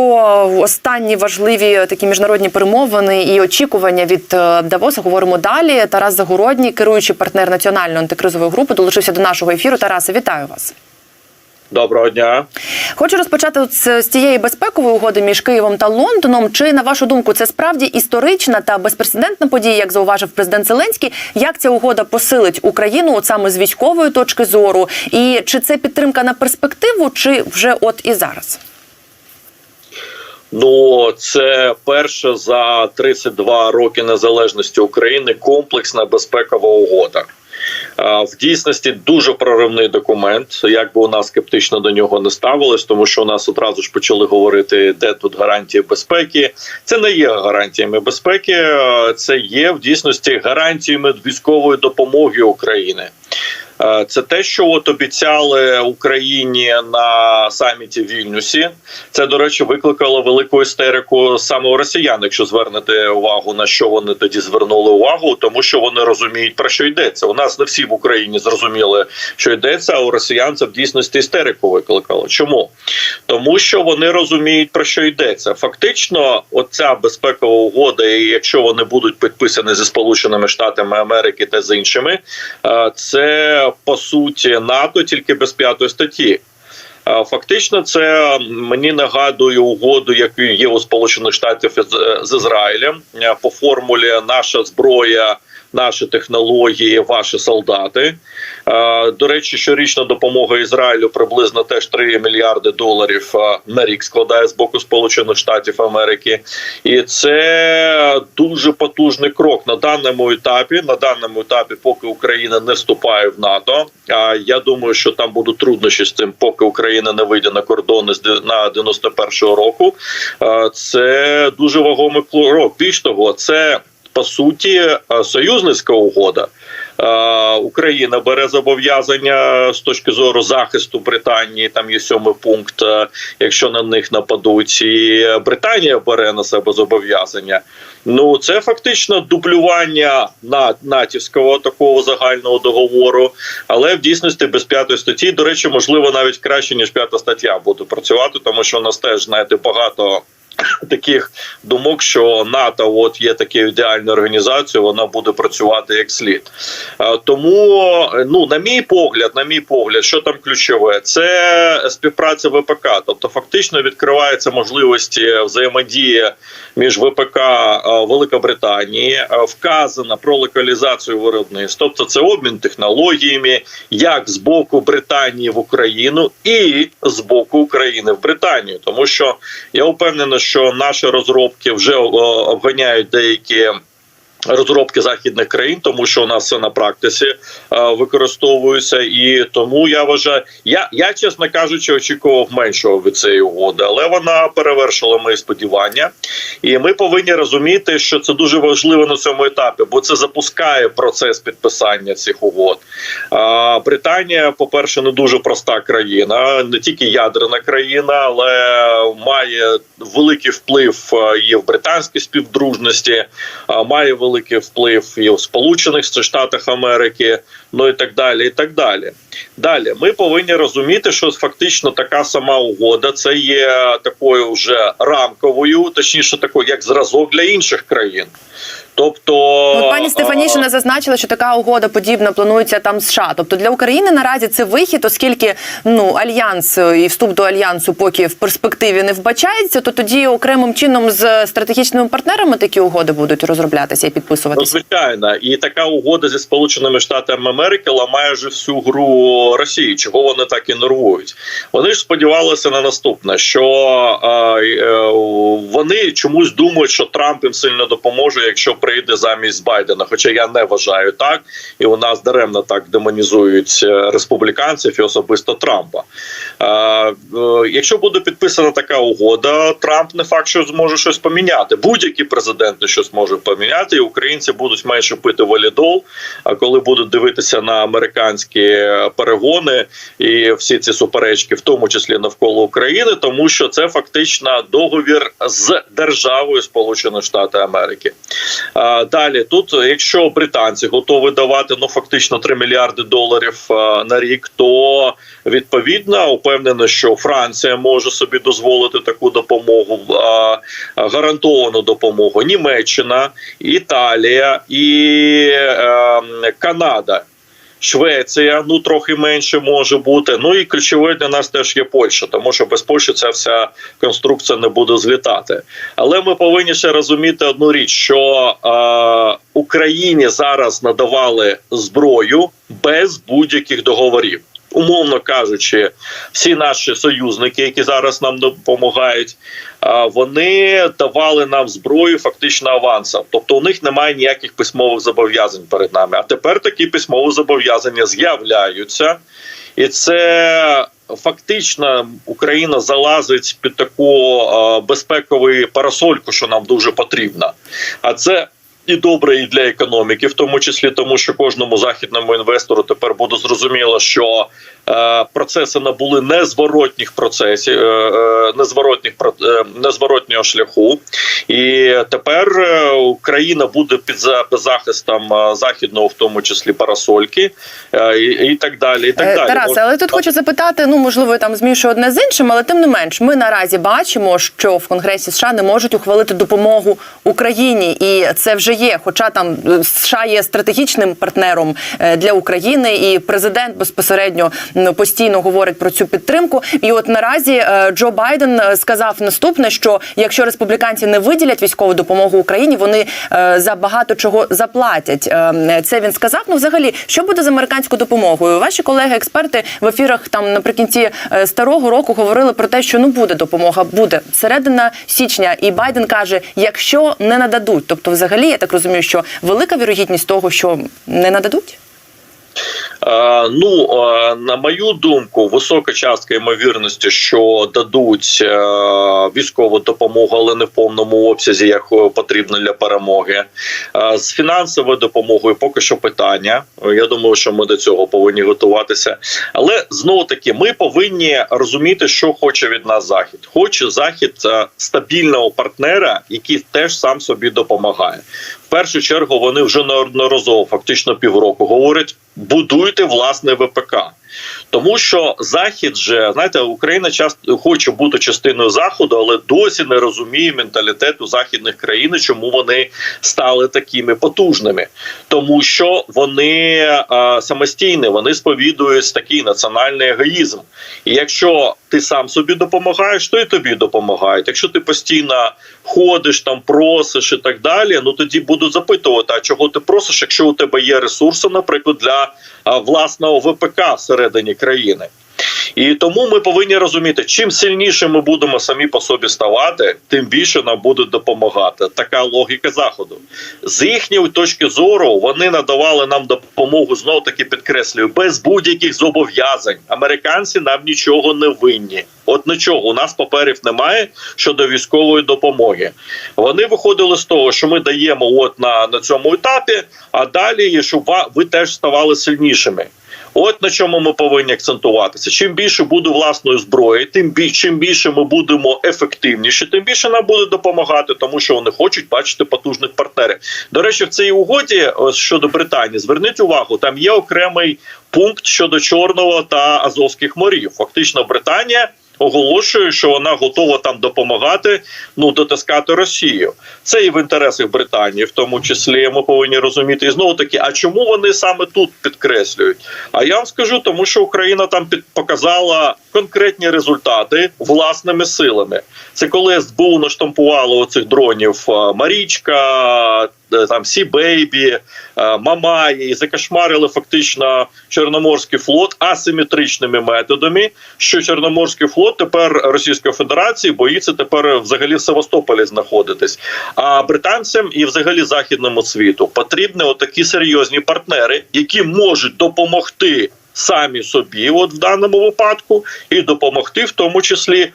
про останні важливі такі міжнародні перемовини і очікування від е, Давоса говоримо далі. Тарас Загородній, керуючий партнер національної антикризової групи, долучився до нашого ефіру. Тарасе, вітаю вас. Доброго дня. Хочу розпочати з, з цієї безпекової угоди між Києвом та Лондоном. Чи на вашу думку це справді історична та безпрецедентна подія, як зауважив президент Зеленський? Як ця угода посилить Україну от саме з військової точки зору? І чи це підтримка на перспективу, чи вже от і зараз? Ну це перша за 32 роки незалежності України комплексна безпекова угода. В дійсності дуже проривний документ, як би у нас скептично до нього не ставилось, тому що у нас одразу ж почали говорити, де тут гарантії безпеки. Це не є гарантіями безпеки, це є в дійсності гарантіями військової допомоги України. Е, Це те, що от обіцяли Україні на саміті в Вільнюсі. Це, до речі, викликало велику істерику саме у росіян, якщо звернете увагу на що вони тоді звернули увагу, тому що вони розуміють про що йдеться. У нас не всі в Україні зрозуміли, що йдеться. А у росіян це в дійсності істерику викликало. Чому? Тому що вони розуміють про що йдеться. Фактично, оця безпекова угода, і якщо вони будуть підписані зі Сполученими Штатами Америки та з іншими, е, це по суті НАТО тільки без п'ятої статті. Е, Фактично, це мені нагадує угоду, яку є у Сполучених Штатів з- Ізраїлем Е, по формулі наша зброя, наші технології, ваші солдати. Е, До речі, щорічна допомога Ізраїлю приблизно теж 3 мільярди доларів е, на рік складає з боку Сполучених Штатів Америки, і це дуже потужний крок на даному етапі. На даному етапі, поки Україна не вступає в НАТО. А я думаю, що там будуть труднощі з цим, поки Україна не вийде на кордони на 91-го року. Е, Це дуже вагомий крок. Більш того, це по суті е, союзницька угода. Е, Україна бере зобов'язання з точки зору захисту Британії. Там є сьомий пункт, е, якщо на них нападуть, і Британія бере на себе зобов'язання. Ну це фактично дублювання на натівського такого загального договору, але в дійсності без п'ятої статті, до речі, можливо, навіть краще ніж п'ята стаття буде працювати, тому що у нас теж знаєте багато. Таких думок, що НАТО от є такою ідеальною організацією, вона буде працювати як слід. Е, Тому, ну на мій погляд, на мій погляд, що там ключове, це співпраця ВПК. Тобто, фактично відкриваються можливості взаємодії між ВПК е, Великобританії, е, вказано про локалізацію виробництв. Тобто, це обмін технологіями, як з боку Британії в Україну, і з боку України в Британію, тому що я впевнений, що наші розробки вже о, обганяють деякі. Розробки західних країн, тому що у нас це на практиці е, використовується, і тому я вважаю, я, я чесно кажучи, очікував меншого від цієї угоди, але вона перевершила мої сподівання, і ми повинні розуміти, що це дуже важливо на цьому етапі, бо це запускає процес підписання цих угод. А, Британія, по перше, не дуже проста країна, не тільки ядерна країна, але має великий вплив е, і в британській співдружності, має великий вплив і в Сполучених Штатах Америки, ну і так далі. І так далі. Далі ми повинні розуміти, що фактично така сама угода це є такою вже рамковою, точніше, такою як зразок для інших країн. Тобто, Ну, от пані а, Стефанішина зазначила, що така угода подібна планується там США. Тобто для України наразі це вихід, оскільки ну альянс е, і вступ до альянсу поки в перспективі не вбачається, то тоді окремим чином з стратегічними партнерами такі угоди будуть розроблятися і Ну, підписуватися. звичайно, і така угода зі Сполученими Штатами Америки ламає вже всю гру Росії. Чого вони так і нервують? Вони ж сподівалися на наступне, що е, е, вони чомусь думають, що Трамп їм сильно допоможе, якщо прийде замість Байдена. Хоча я не вважаю так, і у нас даремно так демонізують е, республіканців і особисто Трампа. Е, е, якщо буде підписана така угода, Трамп не факт, що зможе щось поміняти. Будь-який президент не щось може поміняти, і українці будуть менше пити валідол. А коли будуть дивитися на американські перегони і всі ці суперечки, в тому числі навколо України, тому що це фактично договір з державою Сполучених Штатів Америки. Далі, тут, якщо британці готові давати ну фактично 3 мільярди доларів на рік, то відповідно упевнено, що Франція може собі дозволити таку допомогу, гарантовану допомогу. Німеччина, Італія і е, Канада. Швеція, ну трохи менше може бути. Ну і ключове для нас теж є Польща, тому що без Польщі ця вся конструкція не буде злітати. Але ми повинні ще розуміти одну річ: що е, Україні зараз надавали зброю без будь-яких договорів. Умовно кажучи, всі наші союзники, які зараз нам допомагають, вони давали нам зброю фактично авансом. Тобто у них немає ніяких письмових зобов'язань перед нами. А тепер такі письмові зобов'язання з'являються, і це фактично Україна залазить під таку безпекову парасольку, що нам дуже потрібна. А це і добре і для економіки, в тому числі тому, що кожному західному інвестору тепер буде зрозуміло, що процеси набули незворотніх процесів, е, е, незворотніх е, незворотнього шляху, і тепер е, Україна буде під захистом е, західного, в тому числі парасольки, е, і, і так далі. І так Е, далі. Тарасе, але тут хочу запитати: ну можливо, я там змішую одне з іншим, але тим не менш, ми наразі бачимо, що в Конгресі США не можуть ухвалити допомогу Україні, і це вже є. Хоча там е, США є стратегічним партнером е, для України, і президент безпосередньо постійно говорить про цю підтримку. І от наразі е, Джо Байден е, сказав наступне: що якщо республіканці не виділять військову допомогу Україні, вони е, за багато чого заплатять. Це він сказав. Ну, взагалі, що буде з американською допомогою? Ваші колеги-експерти в ефірах там наприкінці старого року говорили про те, що ну буде допомога, буде середина січня. І Байден каже: якщо не нададуть, тобто, взагалі, я так розумію, що велика вірогідність того, що не нададуть. Е, Ну е, на мою думку, висока частка ймовірності, що дадуть е, військову допомогу, але не в повному обсязі, як потрібно для перемоги. З фінансовою допомогою поки що питання. Я думаю, що ми до цього повинні готуватися. Але знову таки, ми повинні розуміти, що хоче від нас захід. Хоче захід стабільного партнера, який теж сам собі допомагає. Першу чергу вони вже неодноразово, фактично півроку, говорять: будуйте власне ВПК. Тому що захід же знаєте, Україна часто хоче бути частиною заходу, але досі не розуміє менталітету західних країн, чому вони стали такими потужними, тому що вони а, самостійні, вони сповідують такий національний егоїзм. І якщо ти сам собі допомагаєш, то і тобі допомагають. Якщо ти постійно ходиш там, просиш і так далі, ну тоді будуть запитувати, а чого ти просиш, якщо у тебе є ресурси, наприклад, для а, власного ВПК всередині країни. І тому ми повинні розуміти, чим сильніше ми будемо самі по собі ставати, тим більше нам будуть допомагати. Така логіка заходу. З їхньої точки зору вони надавали нам допомогу знов таки підкреслюю без будь-яких зобов'язань. Американці нам нічого не винні. От нічого у нас паперів немає щодо військової допомоги. Вони виходили з того, що ми даємо от на, на цьому етапі, а далі щоб ви теж ставали сильнішими. От на чому ми повинні акцентуватися. Чим більше буде власної зброї, тим більше чим більше ми будемо ефективніші, тим більше нам буде допомагати, тому що вони хочуть бачити потужних партнерів. До речі, в цій угоді щодо Британії, зверніть увагу, там є окремий пункт щодо Чорного та Азовських морів. Фактично, Британія. Оголошує, що вона готова там допомагати ну дотискати Росію. Це і в інтересах Британії, в тому числі ми повинні розуміти. І знову таки, а чому вони саме тут підкреслюють? А я вам скажу, тому що Україна там під показала конкретні результати власними силами. Це коли СБУ наштампувало оцих дронів Марічка, там Сі Бейбі, е, Мамаї і закошмарили фактично Чорноморський флот асиметричними методами. Що Чорноморський флот тепер Російської Федерації боїться тепер взагалі в Севастополі знаходитись. А британцям і взагалі західному світу потрібні отакі серйозні партнери, які можуть допомогти самі собі, от в даному випадку, і допомогти, в тому числі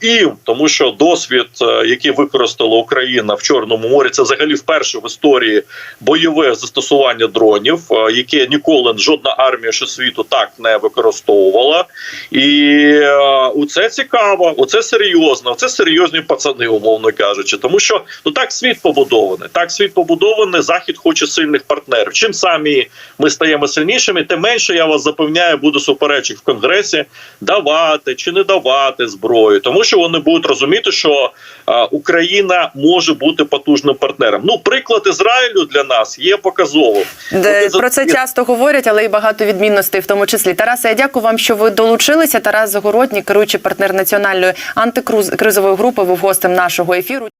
І тому, що досвід, е, який використала Україна в Чорному морі, це взагалі вперше в історії бойове застосування дронів, е, яке ніколи жодна армія ще світу так не використовувала. І е, це цікаво, оце серйозно, це серйозні пацани, умовно кажучи, тому що ну так світ побудований. Так світ побудований. Захід хоче сильних партнерів. Чим самі ми стаємо сильнішими, тим менше я вас запевняю, буде суперечок в конгресі давати чи не давати зброю, тому що вони будуть розуміти, що е, Україна може бути потужним партнером. Ну, приклад Ізраїлю для нас є показовим. Де про це часто говорять, але й багато відмінностей, в тому числі. Тарасе, я дякую вам, що ви долучилися. Тарас Загородній, керуючий партнер національної антикризової групи, був гостем нашого ефіру.